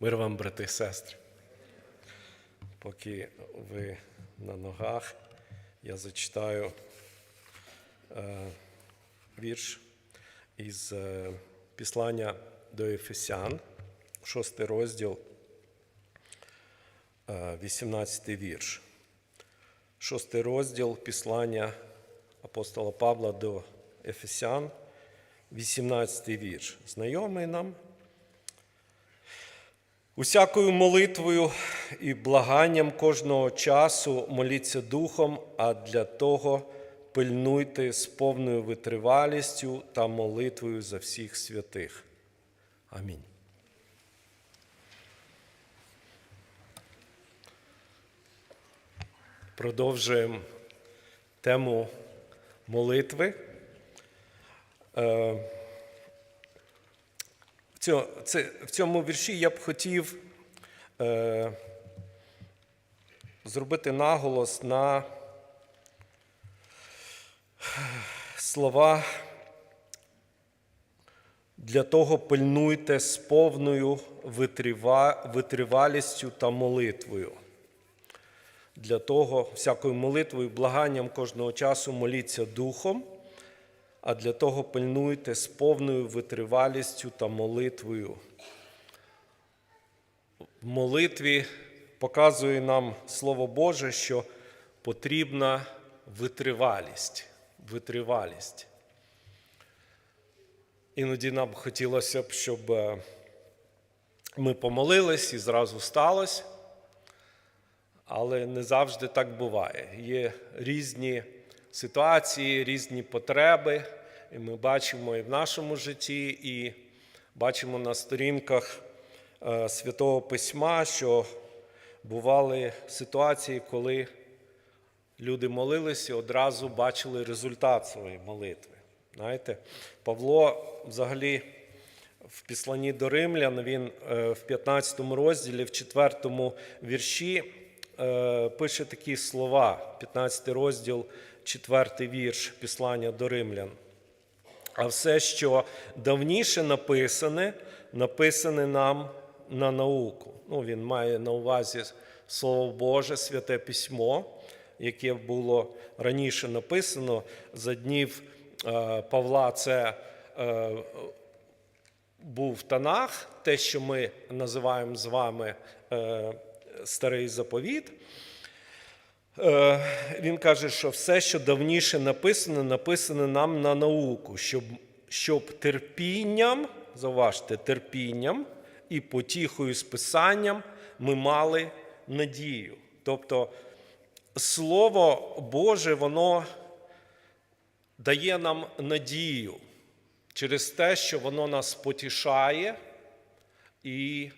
Мир вам, брати і сестри. Поки ви на ногах, я зачитаю е, вірш із е, післання до Ефесян, 6 розділ, е, 18 вірш. Шостий розділ післання апостола Павла до Ефесян, 18 вірш. Знайомий нам. Усякою молитвою і благанням кожного часу моліться духом, а для того пильнуйте з повною витривалістю та молитвою за всіх святих. Амінь. Продовжуємо тему молитви. В цьому, вірші я б хотів е, зробити наголос на слова для того пильнуйте з повною витрива, витривалістю та молитвою. Для того, всякою молитвою, благанням кожного часу моліться духом, а для того пильнуйте з повною витривалістю та молитвою. В молитві показує нам Слово Боже, що потрібна витривалість. витривалість. Іноді нам хотілося б, щоб е, ми помолились і зразу сталося, але не завжди так буває. Є різні ситуації, різні потреби, ми бачимо і в нашому житті, і бачимо на сторінках е, Святого Письма, що бували ситуації, коли люди молилися і одразу бачили результат своєї молитви. Знаєте, Павло взагалі в післанні до Римлян, він е, в 15 розділі, в 4 вірші е, пише такі слова, 15 розділ, 4 вірш післання до Римлян. А все, що давніше написане, написане нам на науку. Ну, Він має на увазі Слово Боже, святе письмо, яке було раніше написано за днів е, Павла. Це е, був Танах, те, що ми називаємо з вами е, Старий Заповіт. Е, Він каже, що все, що давніше написано, написано нам на науку, щоб, щоб терпінням, зауважте, терпінням і потіхою з писанням ми мали надію. Тобто Слово Боже, воно дає нам надію через те, що воно нас потішає і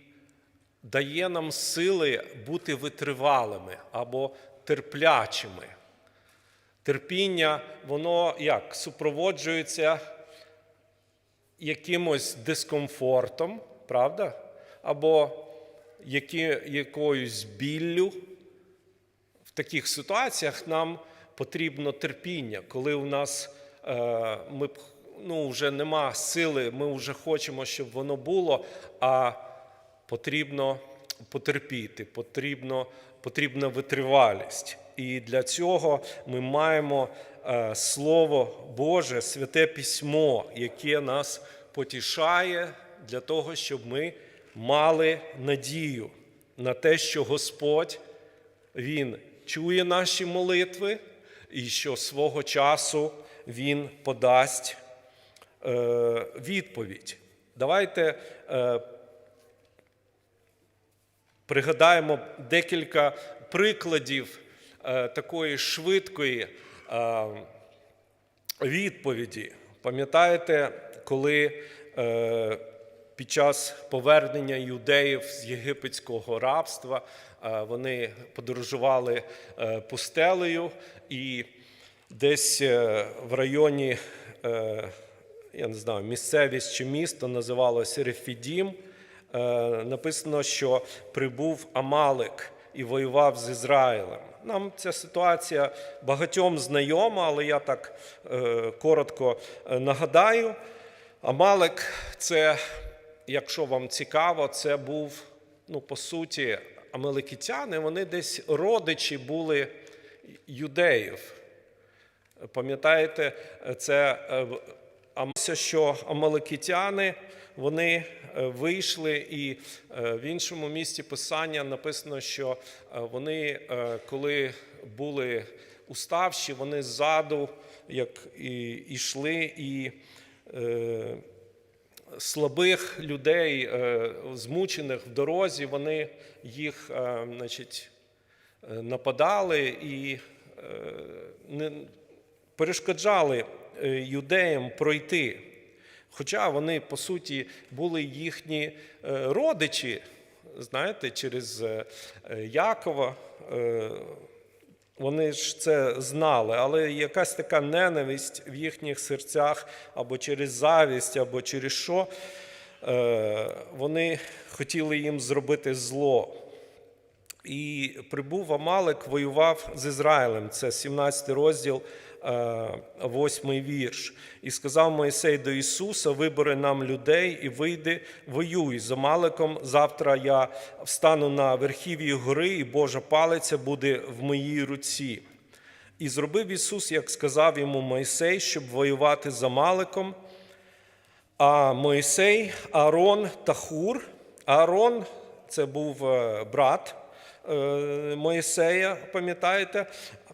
дає нам сили бути витривалими або терплячими. Терпіння, воно як супроводжується якимось дискомфортом, правда? Або які, якоюсь біллю. В таких ситуаціях нам потрібно терпіння, коли у нас е, ми, ну, вже нема сили, ми вже хочемо, щоб воно було, а потрібно потерпіти, потрібно, потрібна витривалість. І для цього ми маємо е, Слово Боже, святе письмо, яке нас потішає для того, щоб ми мали надію на те, що Господь Він чує наші молитви, і що свого часу Він подасть е, відповідь. Давайте е, пригадаємо декілька прикладів е, такої швидкої е, відповіді. Пам'ятаєте, коли е, під час повернення юдеїв з єгипетського рабства вони подорожували пустелею і десь в районі, я не знаю, місцевість чи місто називалося Рефідім. Е, Написано, що прибув Амалик і воював з Ізраїлем. Нам ця ситуація багатьом знайома, але я так е, коротко е, нагадаю. Амалик це, якщо вам цікаво, це був ну, по суті, амеликітяни, вони десь родичі були юдеїв. Пам'ятаєте, це Амося, що амаликитяни вони е, вийшли, і е, в іншому місці писання написано, що е, вони, коли були уставші, вони ззаду, як і йшли, і слабих людей, змучених в дорозі, вони їх значить, нападали і перешкоджали юдеям пройти. Хоча вони, по суті, були їхні е, родичі, знаєте, через е, е, Якова. е, Вони ж це знали, але якась така ненависть в їхніх серцях або через завість, або через що е, вони хотіли їм зробити зло. І прибув Амалик, воював з Ізраїлем. Це 17 розділ, 8 вірш. І сказав Моїсей до Ісуса: вибери нам людей і вийди, воюй з Амаликом. Завтра я встану на верхів'ї гори, і Божа палиця буде в моїй руці. І зробив Ісус, як сказав йому Мойсей, щоб воювати з Амаликом. А Мойсей, Аарон та Хур. Аарон це був е, брат е, Моїсея, пам'ятаєте?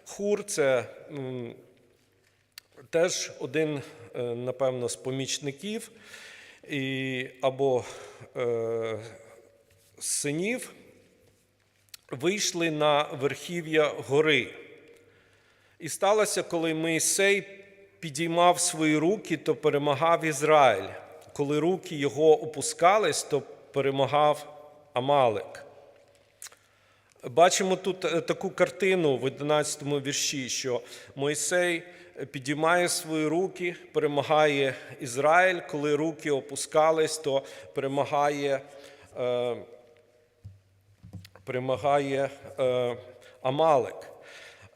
Хур це теж один, е, напевно, з помічників і, або е, синів, вийшли на верхів'я гори. І сталося, коли Моїсей підіймав свої руки, то перемагав Ізраїль. Коли руки його опускались, то перемагав Амалик. Бачимо тут е, таку картину в 11 вірші, що Мойсей підіймає свої руки, перемагає Ізраїль. Коли руки опускались, то перемагає, е, перемагає е, Амалик.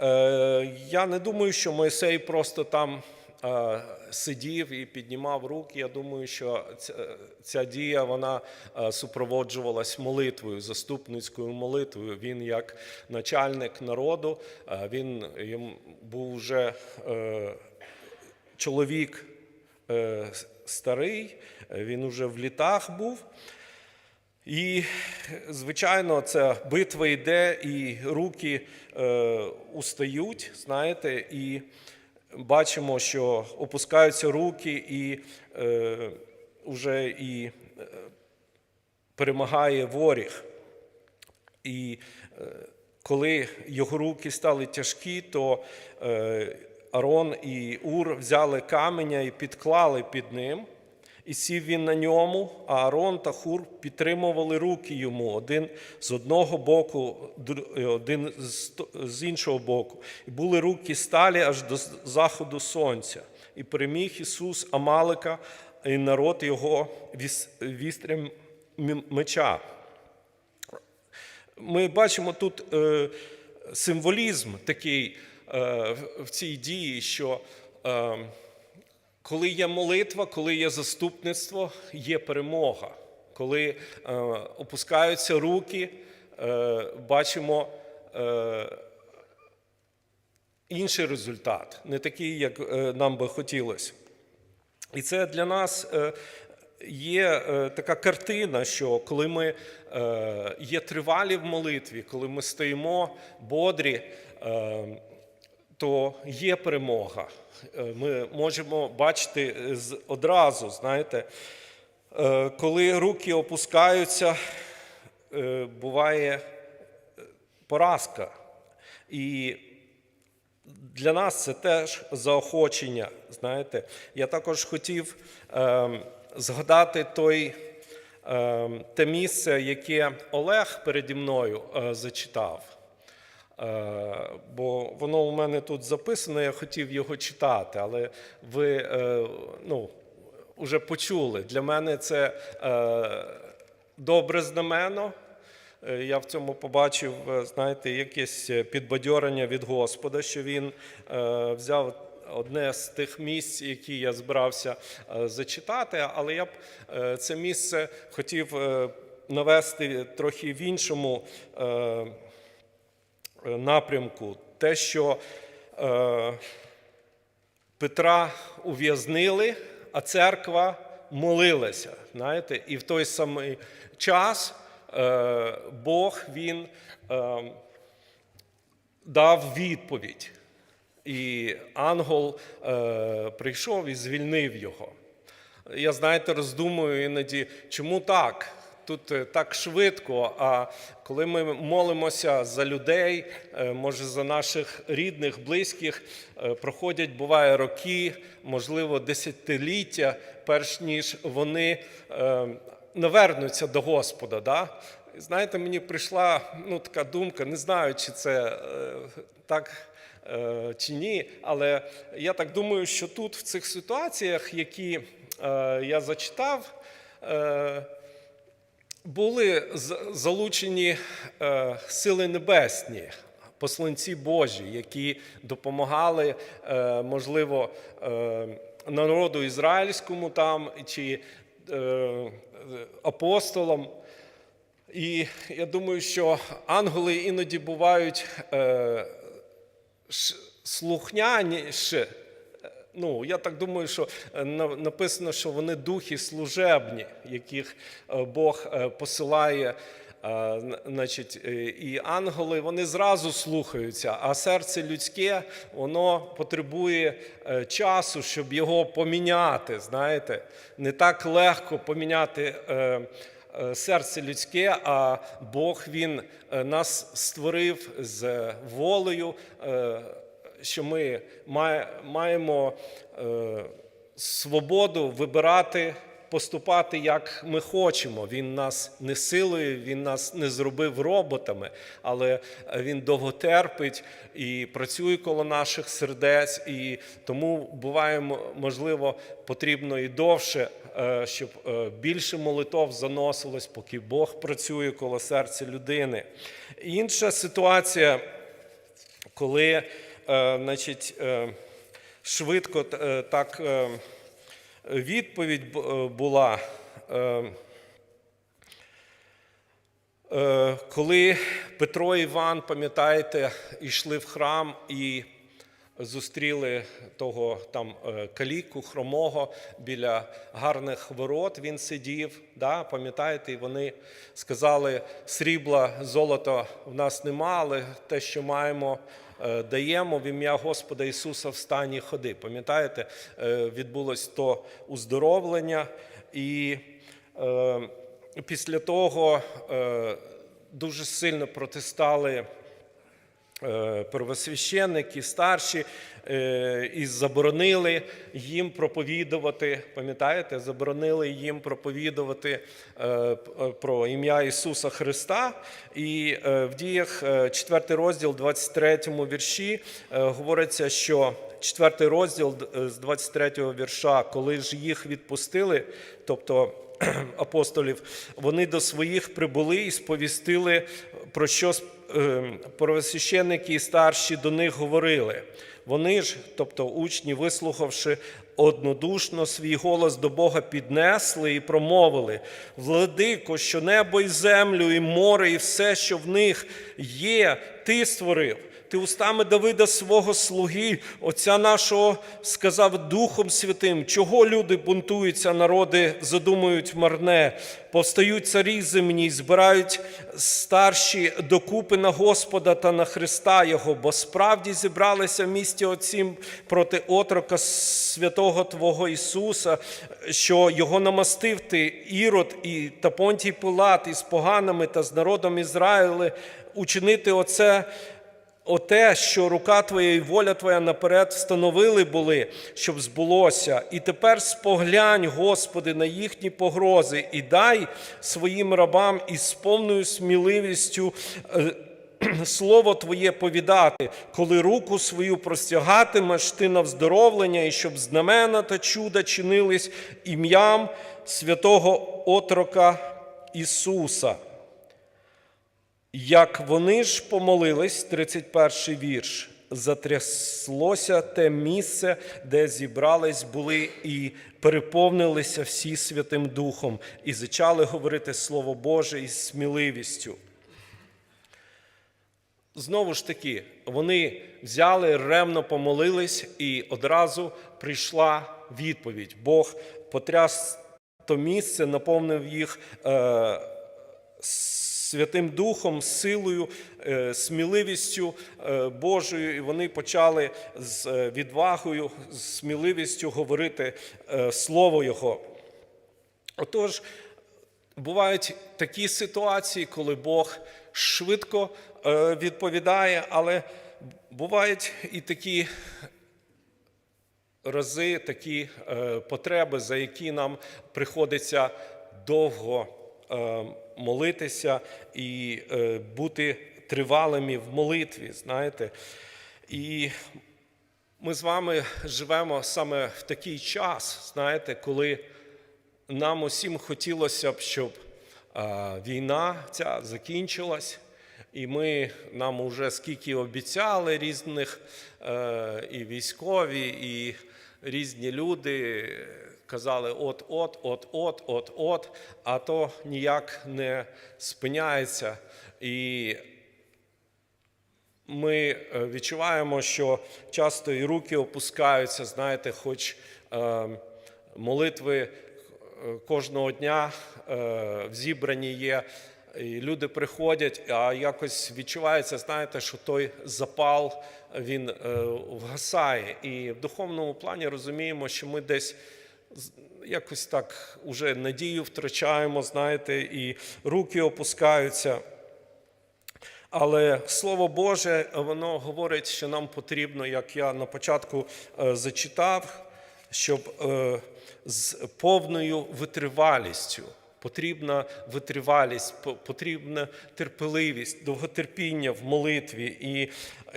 Е, я не думаю, що Мойсей просто там е, сидів і піднімав руки. Я думаю, що ця, ця дія вона е, супроводжувалась молитвою, заступницькою молитвою. Він, як начальник народу, е, він був вже е, чоловік старий, він уже в літах був. І, звичайно, ця битва йде, і руки е, устають, знаєте, і бачимо, що опускаються руки, і е, вже і е, перемагає воріг. І е, коли його руки стали тяжкі, то е, Арон і Ур взяли каменя і підклали під ним. І сів він на ньому, а Аарон та Хур підтримували руки йому один з одного боку, один з іншого боку. І були руки сталі аж до заходу сонця. І переміг Ісус Амалика і народ його віс- вістрям меча. Ми бачимо тут е, символізм такий е, в- цій дії, що е, коли є молитва, коли є заступництво, є перемога. Коли е, опускаються руки, е, бачимо е, інший результат, не такий, як е, нам би хотілося. І це для нас е, є е, така картина, що коли ми е, є тривалі в молитві, коли ми стоїмо бодрі, е, то є перемога. Е, Ми можемо бачити з- одразу, знаєте, е, коли руки опускаються, е, буває е, поразка. І для нас це теж заохочення. Знаєте, я також хотів е, згадати той, е, те місце, яке Олег переді мною е, зачитав. Е, бо воно у мене тут записано, я хотів його читати, але ви е, ну, вже почули. Для мене це е, добре знамено. Я в цьому побачив, знаєте, якесь підбадьорення від Господа, що він взяв одне з тих місць, які я збирався зачитати, але я б це місце хотів навести трохи в іншому напрямку. Те, що е, Петра ув'язнили, а церква молилася. Знаєте? І в той самий час е, Бог він е, дав відповідь. І ангел е, прийшов і звільнив його. Я, знаєте, роздумую іноді, чому так? Тут е, так швидко. А коли ми молимося за людей, е, може за наших рідних, близьких, е, проходять буває роки, можливо, десятиліття, перш ніж вони навернуться до Господа. Да? Знаєте, мені прийшла ну, така думка, не знаю, чи це так чи ні, але я так думаю, що тут, в цих ситуаціях, які я зачитав, були залучені е, сили небесні, посланці Божі, які допомагали, е, можливо, е, народу ізраїльському там чи апостолам. І я думаю, що ангели іноді бувають слухняніші. Ну, я так думаю, що е, написано, що вони духи служебні, яких е, Бог е, посилає. Значить, і ангели вони зразу слухаються, а серце людське воно потребує часу, щоб його поміняти. Знаєте, не так легко поміняти серце людське, а Бог він нас створив з волею. Що ми маємо е, свободу вибирати, поступати як ми хочемо. Він нас не силує, він нас не зробив роботами, але він довго терпить і працює коло наших сердець. І тому буває, можливо, потрібно і довше, е, щоб е, більше молитов заносилось, поки Бог працює коло серця людини. Інша ситуація коли значить, е, швидко е, так е, відповідь е, була. е, е, Коли Петро і Іван, пам'ятаєте, йшли в храм і зустріли того там е, каліку хромого біля гарних ворот. Він сидів. Да, пам'ятаєте, і вони сказали: срібла, золота в нас нема, але те, що маємо, е, даємо в ім'я Господа Ісуса встань і ходи. Пам'ятаєте, е, відбулось то уздоровлення, і е, після того е, дуже сильно протистали е, первосвященники, старші, е, і заборонили їм проповідувати. Пам'ятаєте, заборонили їм проповідувати е, е, про ім'я Ісуса Христа. І е, в діях 4 розділ, 23 вірші е, говориться, що. Четвертий розділ е, з 23 вірша, коли ж їх відпустили, тобто апостолів, вони до своїх прибули і сповістили, про що е, первосвященники і старші до них говорили. Вони ж, тобто учні, вислухавши однодушно свій голос до Бога, піднесли і промовили: Владико, що небо і землю, і море, і все, що в них є, ти створив. Ти устами Давида свого слуги, отця нашого, сказав Духом Святим, чого люди бунтуються, народи задумують марне, повстають царі земні, збирають старші докупи на Господа та на Христа Його, бо справді зібралися в місті отцім проти отрока святого Твого Ісуса, що його намастив ти Ірод і та Понтій Пилат із поганими та з народом Ізраїли учинити оце. Оте, що рука Твоя і воля Твоя наперед встановили були, щоб збулося. І тепер споглянь, Господи, на їхні погрози, і дай своїм рабам із повною сміливістю е, слово Твоє повідати, коли руку свою простягатимеш ти на вздоровлення, і щоб знамена та чуда чинились ім'ям святого отрока Ісуса. Як вони ж помолились, 31 вірш, затряслося те місце, де зібрались були і переповнилися всі Святим Духом, і зачали говорити Слово Боже із сміливістю. Знову ж таки, вони взяли, ремно помолились, і одразу прийшла відповідь. Бог потряс то місце, наповнив їх е, Святим Духом, силою, е, сміливістю е, Божою, і вони почали з е, відвагою, з сміливістю говорити Слово Його. Отож, бувають такі ситуації, коли Бог швидко відповідає, але бувають і такі рази, такі потреби, за які нам приходиться довго молитися і е, бути тривалими в молитві, знаєте. І ми з вами живемо саме в такий час, знаєте, коли нам усім хотілося б, щоб війна ця закінчилась, і ми нам уже скільки обіцяли різних е, і військові, і різні люди казали от-от, от-от, от-от, а то ніяк не спиняється. І ми е, відчуваємо, що часто і руки опускаються, знаєте, хоч е, молитви е, кожного дня в зібранні є, і люди приходять, а якось відчувається, знаєте, що той запал він е, вгасає. І в духовному плані розуміємо, що ми десь якось так уже надію втрачаємо, знаєте, і руки опускаються. Але Слово Боже, воно говорить, що нам потрібно, як я на початку е, зачитав, щоб е, з повною витривалістю. Потрібна витривалість, потрібна терпеливість, довготерпіння в молитві. І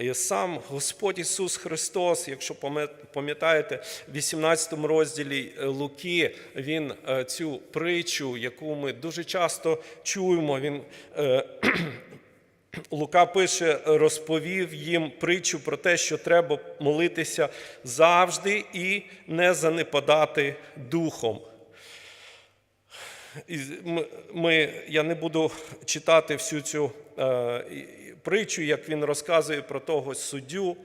е, сам Господь Ісус Христос, якщо пам'ят- пам'ятаєте, в 18 розділі е, Луки Він е, цю притчу, яку ми дуже часто чуємо, Він Лука пише, розповів їм притчу про те, що треба молитися завжди і не занепадати духом. Ми- я не буду читати всю цю е, притчу, як він розказує про того суддю,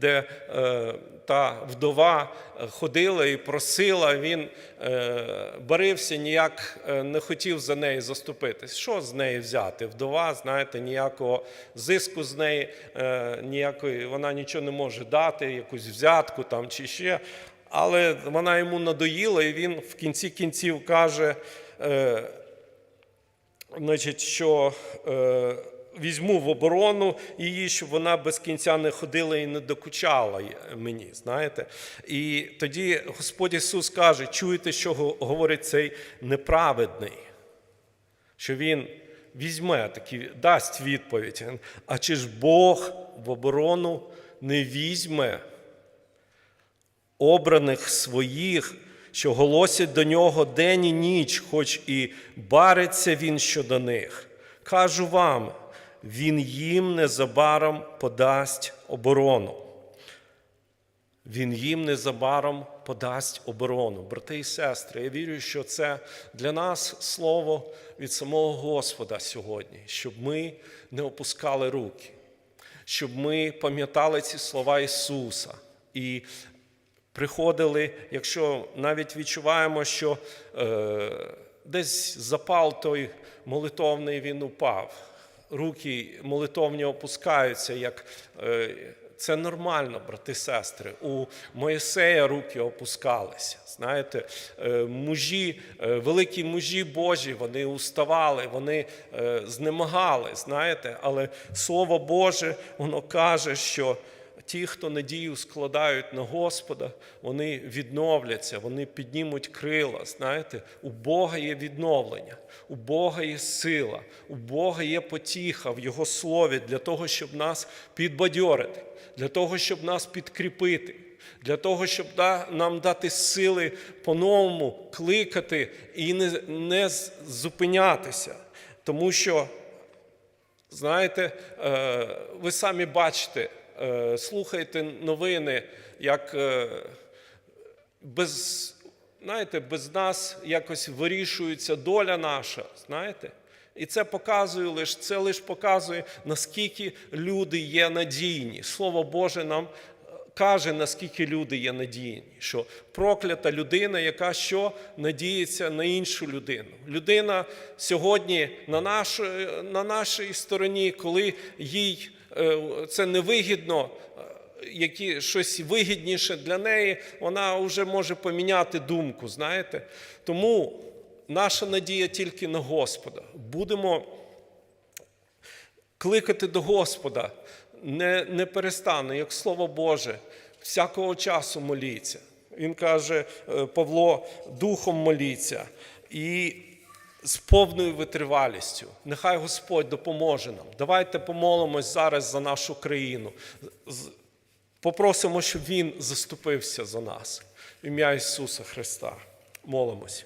де е, та вдова ходила і просила, він е, барився, ніяк е, не хотів за неї заступитись. Що з неї взяти? Вдова, знаєте, ніякого зиску з неї, е, ніякої, вона нічого не може дати, якусь взятку там чи ще. Але вона йому надоїла, і він в кінці кінців каже, е, значить, що е, візьму в оборону її, щоб вона без кінця не ходила і не докучала мені. знаєте. І тоді Господь Ісус каже, чуєте, що говорить цей неправедний, що Він візьме такі, дасть відповідь. А чи ж Бог в оборону не візьме? обраних своїх, що голосять до нього день і ніч, хоч і бариться він щодо них. Кажу вам, він їм незабаром подасть оборону. Він їм незабаром подасть оборону. Брати і сестри, я вірю, що це для нас слово від самого Господа сьогодні, щоб ми не опускали руки, щоб ми пам'ятали ці слова Ісуса і приходили, якщо навіть відчуваємо, що е, десь запал той молитовний він упав, руки молитовні опускаються, як е, це нормально, брати сестри. У Моїсея руки опускалися. Знаєте, е, мужі, великі мужі Божі, вони уставали, вони знемагали, знаєте, але Слово Боже, воно каже, що ті, хто надію складають на Господа, вони відновляться, вони піднімуть крила. Знаєте, у Бога є відновлення, у Бога є сила, у Бога є потіха в Його слові для того, щоб нас підбадьорити, для того, щоб нас підкріпити. Для того, щоб нам дати сили по-новому кликати і не, не зупинятися. Тому що Знаєте, е, ви самі бачите, е, слухаєте новини, як е, без, знаєте, без нас якось вирішується доля наша, знаєте? І це показує лише, це лише показує, наскільки люди є надійні. Слово Боже нам каже, наскільки люди є надійні, що проклята людина, яка що надіється на іншу людину. Людина сьогодні на, наш, на нашій стороні, коли їй е, це невигідно, е, які щось вигідніше для неї, вона вже може поміняти думку. Знаєте, тому наша надія тільки на Господа. Будемо кликати до Господа, не, не перестану, як Слово Боже, всякого часу моліться. Він каже, е, Павло, духом моліться і з повною витривалістю. Нехай Господь допоможе нам. Давайте помолимось зараз за нашу країну. Попросимо, щоб Він заступився за нас. В ім'я Ісуса Христа. Молимось.